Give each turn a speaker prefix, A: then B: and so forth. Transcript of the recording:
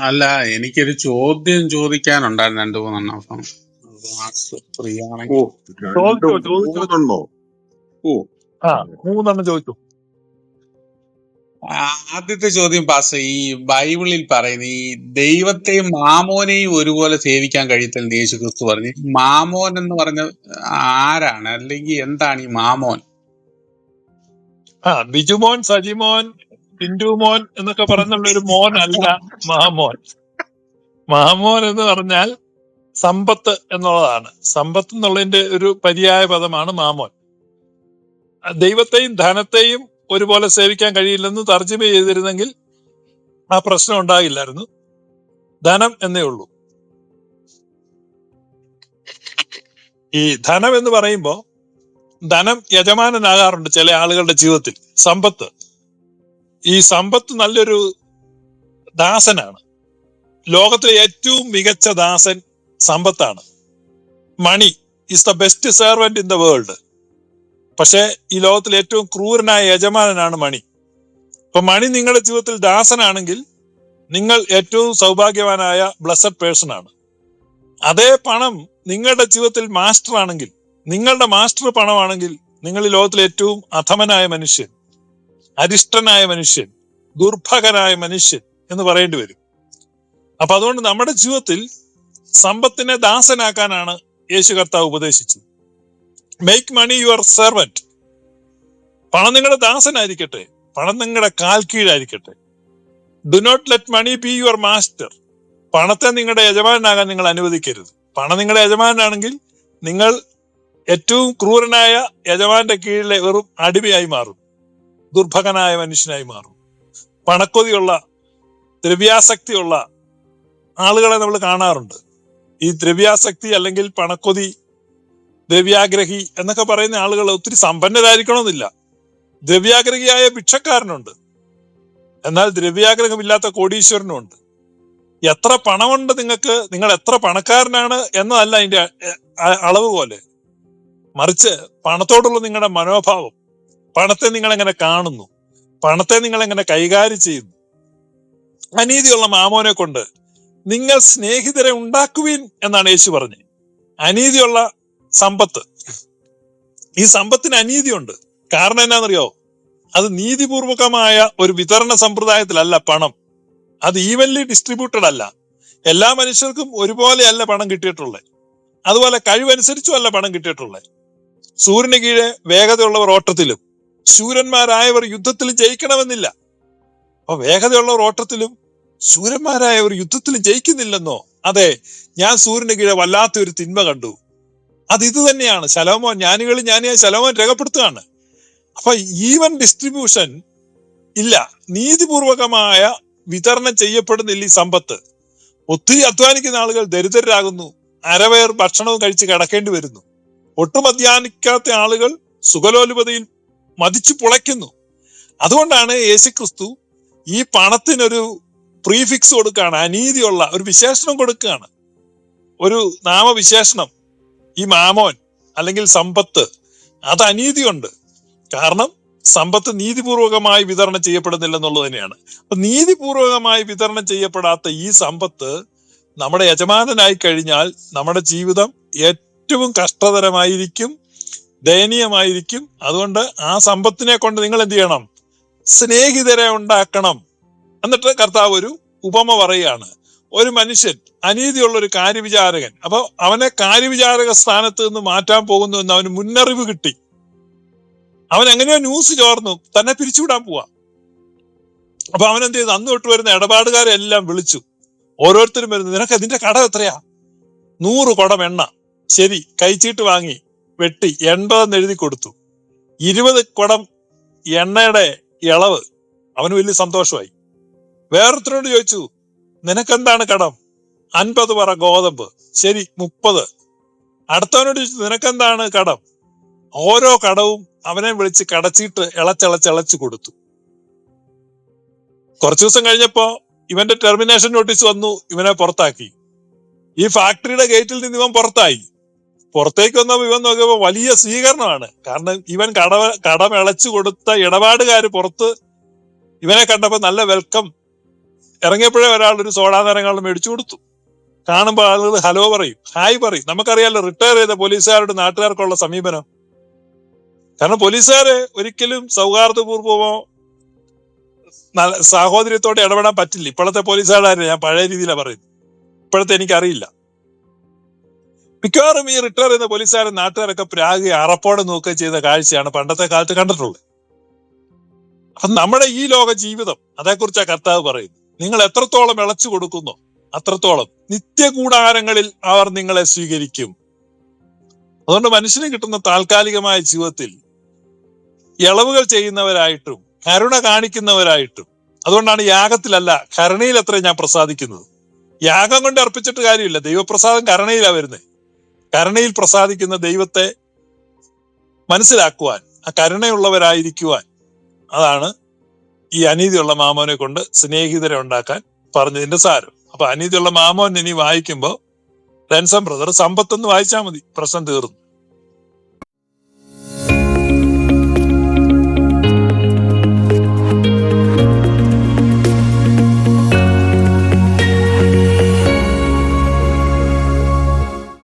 A: അല്ല എനിക്കൊരു ചോദ്യം ചോദിക്കാനുണ്ടായിരുന്നു രണ്ടു മൂന്നെണ്ണം. അപ്പം ഫ്രീ ആണെങ്കിൽ
B: രണ്ട്
C: ചോദിച്ചോ ചോദിച്ചോ.
B: മൂന്നെണ്ണോ? ഓ.
C: ആ മൂന്നെണ്ണം ചോദിച്ചു.
A: ആദ്യത്തെ ചോദ്യം പാസ്. ഈ ബൈബിളിൽ പറയുന്ന ഈ ദൈവത്തെയും മാമോനെയും ഒരുപോലെ സേവിക്കാൻ കഴിയത്തില്ലെന്ന് യേശു ക്രിസ്തു പറഞ്ഞു. മാമോൻ എന്ന് പറഞ്ഞ ആരാണ്? അല്ലെങ്കിൽ എന്താണ് ഈ മാമോൻ?
C: ആ ബിജുമോൻ സജിമോൻ ടിന്റുമോൻ എന്നൊക്കെ പറഞ്ഞുള്ള ഒരു മോൻ അല്ല മഹാമോൻ മഹാമോൻ എന്ന് പറഞ്ഞാൽ സമ്പത്ത് എന്നുള്ളതാണ്. സമ്പത്ത് എന്നുള്ളതിന്റെ ഒരു പര്യായ പദമാണ് മാമോൻ. ദൈവത്തെയും ധനത്തെയും ഒരുപോലെ സേവിക്കാൻ കഴിയില്ലെന്ന് തർജമ ചെയ്തിരുന്നെങ്കിൽ ആ പ്രശ്നം ഉണ്ടാകില്ലായിരുന്നു. ധനം എന്നേ ഉള്ളൂ. ഈ ധനം എന്ന് പറയുമ്പോ ധനം യജമാനനാകാറുണ്ട് ചില ആളുകളുടെ ജീവിതത്തിൽ. സമ്പത്ത്. ഈ സമ്പത്ത് നല്ലൊരു ദാസനാണ്. ലോകത്തിലെ ഏറ്റവും മികച്ച ദാസൻ സമ്പത്താണ്. Money is the best servant in the world പക്ഷേ ഈ ലോകത്തിലെ ഏറ്റവും ക്രൂരനായ യജമാനനാണ് മണി. അപ്പൊ മണി നിങ്ങളുടെ ജീവിതത്തിൽ ദാസനാണെങ്കിൽ നിങ്ങൾ ഏറ്റവും സൗഭാഗ്യവാനായ ബ്ലസ്സഡ് പേഴ്സൺ ആണ്. അതേ പണം നിങ്ങളുടെ ജീവിതത്തിൽ മാസ്റ്റർ ആണെങ്കിൽ നിങ്ങളുടെ മാസ്റ്റർ പണമാണെങ്കിൽ നിങ്ങൾ ഈ ലോകത്തിലെ ഏറ്റവും അധമനായ മനുഷ്യൻ. അരിഷ്ടനായ മനുഷ്യൻ ദുർഭകനായ മനുഷ്യൻ എന്ന് പറയേണ്ടി വരും. അപ്പൊ അതുകൊണ്ട് നമ്മുടെ ജീവിതത്തിൽ സമ്പത്തിനെ ദാസനാക്കാനാണ് യേശു കർത്താവ് ഉപദേശിച്ചത്. മേക്ക് മണി യുവർ സെർവന്റ് പണം നിങ്ങളുടെ ദാസനായിരിക്കട്ടെ പണം നിങ്ങളുടെ കാൽ കീഴായിരിക്കട്ടെ. Do not let money be your master പണത്തെ നിങ്ങളുടെ യജമാനാകാൻ നിങ്ങൾ അനുവദിക്കരുത്. പണം നിങ്ങളുടെ യജമാനാണെങ്കിൽ നിങ്ങൾ ഏറ്റവും ക്രൂരനായ യജമാന്റെ കീഴിലെ വെറും അടിമയായി മാറും. ദുർഭകനായ മനുഷ്യനായി മാറും. പണക്കൊതിയുള്ള ദ്രവ്യാസക്തിയുള്ള ആളുകളെ നമ്മൾ കാണാറുണ്ട്. ഈ ദ്രവ്യാസക്തി അല്ലെങ്കിൽ പണക്കൊതി ദ്രവ്യാഗ്രഹി എന്നൊക്കെ പറയുന്ന ആളുകൾ ഒത്തിരി സമ്പന്നരായിരിക്കണമെന്നില്ല. ദ്രവ്യാഗ്രഹിയായ ഭിക്ഷക്കാരനുണ്ട്. എന്നാൽ ദ്രവ്യാഗ്രഹമില്ലാത്ത കോടീശ്വരനും ഉണ്ട് എത്ര പണമുണ്ട് നിങ്ങൾക്ക്? നിങ്ങൾ എത്ര പണക്കാരനാണ് എന്നതല്ല അതിന്റെ അളവ് പോലെ. മറിച്ച് പണത്തോടുള്ള നിങ്ങളുടെ മനോഭാവം പണത്തെ നിങ്ങൾ എങ്ങനെ കാണുന്നു? പണത്തെ നിങ്ങൾ എങ്ങനെ കൈകാര്യം ചെയ്യുന്നു? അനീതിയുള്ള മാമോനെ കൊണ്ട് നിങ്ങൾ സ്നേഹിതരെ ഉണ്ടാക്കുവീൻ എന്നാണ് യേശു പറഞ്ഞത്. അനീതിയുള്ള സമ്പത്ത്. ഈ സമ്പത്തിന് അനീതിയുണ്ട്. കാരണം എന്നാണെന്നറിയോ അത് നീതിപൂർവകമായ ഒരു വിതരണ സമ്പ്രദായത്തിലല്ല പണം. അത് ഈവൻലി ഡിസ്ട്രിബ്യൂട്ടഡ് അല്ല. എല്ലാ മനുഷ്യർക്കും ഒരുപോലെയല്ല പണം കിട്ടിയിട്ടുള്ളത് അതുപോലെ കഴിവനുസരിച്ചും അല്ല പണം കിട്ടിയിട്ടുള്ളത് സൂര്യന് കീഴെ വേഗതയുള്ളവർ ഓട്ടത്തിലും ശൂരന്മാരായവർ യുദ്ധത്തിൽ ജയിക്കണമെന്നില്ല. അപ്പൊ വേഗതയുള്ളവർ ഓട്ടത്തിലും ശൂരന്മാരായവർ യുദ്ധത്തിൽ ജയിക്കുന്നില്ലെന്നോ? അതെ ഞാൻ സൂര്യന് കീഴെ വല്ലാത്ത ഒരു തിന്മ കണ്ടു. അത് ഇത് തന്നെയാണ്. ശലോമോൻ ജ്ഞാനികൾ ജ്ഞാനിയായ ശലോമോൻ രേഖപ്പെടുത്തുകയാണ്. അപ്പൊ ഈവൻ ഡിസ്ട്രിബ്യൂഷൻ ഇല്ല. നീതിപൂർവകമായ വിതരണം ചെയ്യപ്പെടുന്നില്ല ഈ സമ്പത്ത്. ഒത്തിരി അധ്വാനിക്കുന്ന ആളുകൾ ദരിദ്രരാകുന്നു. അരവയർ ഭക്ഷണവും കഴിച്ച് കിടക്കേണ്ടി വരുന്നു. ഒട്ടും അധ്വാനിക്കാത്ത ആളുകൾ സുഖലോലുപതയിൽ മതിച്ചു പുളയ്ക്കുന്നു. അതുകൊണ്ടാണ് യേശു ക്രിസ്തു ഈ പണത്തിനൊരു പ്രീഫിക്സ് കൊടുക്കുകയാണ് അനീതിയുള്ള ഒരു വിശേഷണം കൊടുക്കുകയാണ്. ഒരു നാമവിശേഷണം ഈ മാമോൻ അല്ലെങ്കിൽ സമ്പത്ത് അത് അനീതിയുണ്ട്. കാരണം സമ്പത്ത് നീതിപൂർവകമായി വിതരണം ചെയ്യപ്പെടുന്നില്ല എന്നുള്ളത് തന്നെയാണ്. അപ്പൊ നീതിപൂർവകമായി വിതരണം ചെയ്യപ്പെടാത്ത ഈ സമ്പത്ത് നമ്മുടെ യജമാനനായി കഴിഞ്ഞാൽ നമ്മുടെ ജീവിതം ഏറ്റവും കഷ്ടതരമായിരിക്കും ദയനീയമായിരിക്കും. അതുകൊണ്ട് ആ സമ്പത്തിനെ കൊണ്ട് നിങ്ങൾ എന്ത് ചെയ്യണം? സ്നേഹിതരെ ഉണ്ടാക്കണം. എന്നിട്ട് കർത്താവ് ഒരു ഉപമ പറയുകയാണ്. ഒരു മനുഷ്യൻ അനീതിയുള്ള ഒരു കാര്യവിചാരകൻ. അപ്പൊ അവനെ കാര്യവിചാരക സ്ഥാനത്ത് നിന്ന് മാറ്റാൻ പോകുന്നു എന്ന് അവന് മുന്നറിവ് കിട്ടി. അവൻ എങ്ങനെയോ ന്യൂസ് ചോർന്നു. തന്നെ പിരിച്ചുവിടാൻ പോവാ. അപ്പൊ അവൻ എന്ത് ചെയ്തു? അന്ന് തൊട്ട് വരുന്ന ഇടപാടുകാരെ എല്ലാം വിളിച്ചു. ഓരോരുത്തരും വരുന്നു. നിനക്ക് ഇതിന്റെ കടം എത്രയാ? നൂറ് കുടം എണ്ണ. ശരി കൈച്ചീട്ട് വാങ്ങി. വെട്ടി എൺപതെന്ന് എഴുതി കൊടുത്തു. ഇരുപത് കുടം എണ്ണയുടെ ഇളവ്. അവന് വലിയ സന്തോഷമായി. വേറൊരുത്തരോട് ചോദിച്ചു നിനക്കെന്താണ് കടം? അൻപത് പറ ഗോതമ്പ്. ശരി മുപ്പത്. അടുത്തവനോട് ചോദിച്ചു നിനക്കെന്താണ് കടം? ഓരോ കടവും അവനെ വിളിച്ച് കടച്ചിട്ട് ഇളച്ചിളച്ചിളച്ചു കൊടുത്തു. കുറച്ചു ദിവസം കഴിഞ്ഞപ്പോ ഇവന്റെ ടെർമിനേഷൻ നോട്ടീസ് വന്നു ഇവനെ പുറത്താക്കി. ഈ ഫാക്ടറിയുടെ ഗേറ്റിൽ നിന്ന് ഇവൻ പുറത്തായി. പുറത്തേക്ക് വന്ന ഇവൻ നോക്കിയപ്പോ വലിയ സ്വീകരണമാണ്. കാരണം ഇവൻ കട കടം ഇളച്ചു കൊടുത്ത ഇടപാടുകാർ പുറത്ത് ഇവനെ കണ്ടപ്പോൾ നല്ല വെൽക്കം ഇറങ്ങിയപ്പോഴേ ഒരാൾ ഒരു സോഡാ നേരങ്ങളും മേടിച്ചു കൊടുത്തു. കാണുമ്പോൾ ആളുകൾ ഹലോ പറയും. ഹായ് പറയും. നമുക്കറിയാലോ റിട്ടയർ ചെയ്ത പോലീസുകാരുടെ നാട്ടുകാർക്കുള്ള സമീപനം. കാരണം പോലീസുകാരെ ഒരിക്കലും സൗഹാർദ്ദപൂർവമോ സാഹോദര്യത്തോടെ ഇടപെടാൻ പറ്റില്ല. ഇപ്പോഴത്തെ പോലീസുകാരായിരുന്നു ഞാൻ പഴയ രീതിയിലാണ് പറയുന്നത്. ഇപ്പോഴത്തെ എനിക്കറിയില്ല. മിക്കവാറും ഈ റിട്ടയർ ചെയ്യുന്ന പോലീസുകാരൻ നാട്ടുകാരൊക്കെ പ്രാഗി അറപ്പോടെ നോക്കുകയും ചെയ്ത കാഴ്ചയാണ് പണ്ടത്തെ കാലത്ത് കണ്ടിട്ടുള്ളത്. അപ്പൊ നമ്മുടെ ഈ ലോക ജീവിതം അതേക്കുറിച്ചാണ് കർത്താവ് പറയുന്നത്. നിങ്ങൾ എത്രത്തോളം ഇളച്ചു കൊടുക്കുന്നു അത്രത്തോളം നിത്യകൂടാരങ്ങളിൽ അവർ നിങ്ങളെ സ്വീകരിക്കും. അതുകൊണ്ട് മനുഷ്യന് കിട്ടുന്ന താൽക്കാലികമായ ജീവിതത്തിൽ ഇളവുകൾ ചെയ്യുന്നവരായിട്ടും കരുണ കാണിക്കുന്നവരായിട്ടും അതുകൊണ്ടാണ് യാഗത്തിലല്ല കരുണയിൽ അത്ര ഞാൻ പ്രസാദിക്കുന്നത്. യാഗം കൊണ്ട് അർപ്പിച്ചിട്ട് കാര്യമില്ല. ദൈവപ്രസാദം കരുണയിലാണ് വരുന്നത് കരുണയിൽ പ്രസാദിക്കുന്ന ദൈവത്തെ മനസ്സിലാക്കുവാൻ ആ കരുണയുള്ളവരായിരിക്കുവാൻ അതാണ് ഈ അനീതിയുള്ള മാമോനെ കൊണ്ട് സ്നേഹിതരെ ഉണ്ടാക്കാൻ പറഞ്ഞതിന്റെ സാരം. അപ്പൊ അനീതിയുള്ള മാമോൻ ഇനി വായിക്കുമ്പോൾ റെൻസം ബ്രദർ സമ്പത്തൊന്ന് വായിച്ചാൽ മതി. പ്രശ്നം തീർന്നു.